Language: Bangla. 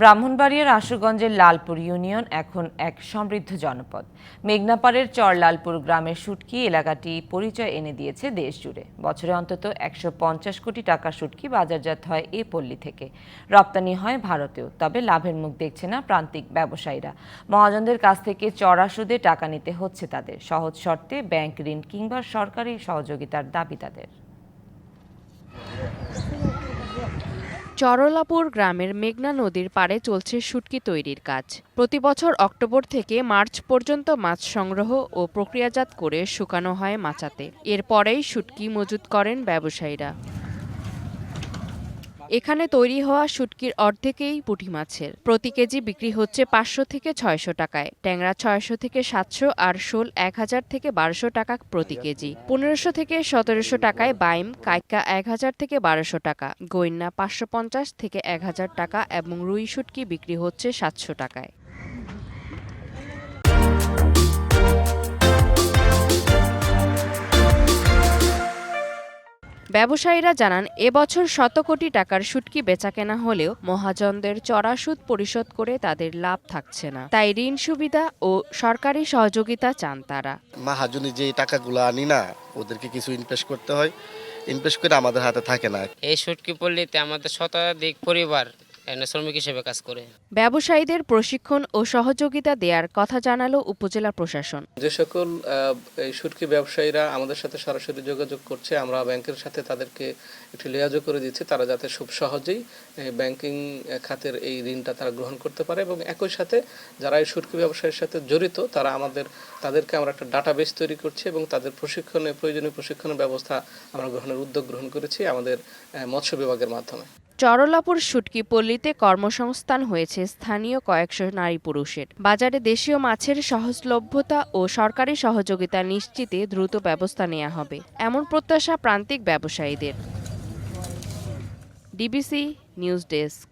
ব্রাহ্মণবাড়িয়ার আশুগঞ্জের লালপুর ইউনিয়ন এখন এক সমৃদ্ধ জনপদ। মেঘনাপাড়ের চর লালপুর গ্রামের শুটকি এলাকাটি পরিচয় এনে দিয়েছে দেশ জুড়ে বছরে অন্তত একশো পঞ্চাশ কোটি টাকার শুটকি বাজারজাত হয় এ পল্লী থেকে। রপ্তানি হয় ভারতেও, তবে লাভের মুখ দেখছে না প্রান্তিক ব্যবসায়ীরা। মহাজনদের কাছ থেকে চড়া সুদে টাকা নিতে হচ্ছে তাদের। সহজ শর্তে ব্যাংক ঋণ কিংবা সরকারি সহযোগিতার দাবি তাদের। চরলাপুর গ্রামের মেঘনা নদীর পাড়ে চলছে শুটকি তৈরির কাজ। প্রতি বছর অক্টোবর থেকে মার্চ পর্যন্ত মাছ সংগ্রহ ও প্রক্রিয়াজাত করে শুকানো হয় মাচাতে। এরপরেই শুটকি মজুত করেন ব্যবসায়ীরা। এখানে তৈরি হওয়া শুটকির অর্ধেকেই পুঁটি মাছের। প্রতি কেজি বিক্রি হচ্ছে পাঁচশো থেকে ছয়শো টাকায়। ট্যাংরা ছয়শো থেকে সাতশো আর শোল এক হাজার থেকে বারোশো টাকা প্রতি কেজি। পনেরোশো থেকে সতেরোশো টাকায় বাইম, কাইকা এক হাজার থেকে বারোশো টাকা গৈন্না পাঁচশো পঞ্চাশ থেকে এক হাজার টাকা এবং রুই শুটকি বিক্রি হচ্ছে সাতশো টাকায়। ব্যবসায়ীরা জানান এবছর শত কোটি টাকার সুটকি বেচা কেনা হলেও মহাজনদের চড়া সুদ পরিশোধ করে তাদের লাভ থাকছে না। তাই ঋণ সুবিধা ও সরকারি সহযোগিতা চান তারা। মহাজনী যে টাকাগুলো আনি না ওদেরকে কিছু ইনভেস্ট করতে হয়। ইনভেস্ট করে আমাদের হাতে থাকে না। এই সুটকি পল্লীতে আমাদের শতাধিক পরিবার শ্রমিক হিসেবে কাজ করে। ব্যবসায়ীদের প্রশিক্ষণ ও সহযোগিতা দেওয়ার কথা জানালো উপজেলা প্রশাসন। যে সকল শুটকি ব্যবসায়ীরা আমাদের সাথে সরাসরি যোগাযোগ করছে আমরা ব্যাংকের সাথে তাদেরকে একটি লিয়াজো করে দিচ্ছি তারা যাতে খুব সহজেই ব্যাংকিং খাতের এই ঋণটা তারা গ্রহণ করতে পারে এবং একই সাথে যারা এই শুটকি ব্যবসায়ের সাথে জড়িত তারা আমাদের তাদেরকে আমরা একটা ডাটাবেস তৈরি করছি এবং তাদের প্রশিক্ষণে প্রয়োজনীয় প্রশিক্ষণের ব্যবস্থা আমরা গ্রহণের উদ্যোগ গ্রহণ করেছি আমাদের আহ, মৎস্য বিভাগের মাধ্যমে। চরলাপুর শুটকি পল্লীতে কর্মসংস্থান হয়েছে স্থানীয় কয়েকশো নারী পুরুষের। বাজারে দেশীয় মাছের সহজলভ্যতা ও সরকারি সহযোগিতা নিশ্চিতে দ্রুত ব্যবস্থা নেওয়া হবে, এমন প্রত্যাশা প্রান্তিক ব্যবসায়ীদের। DBC news desk.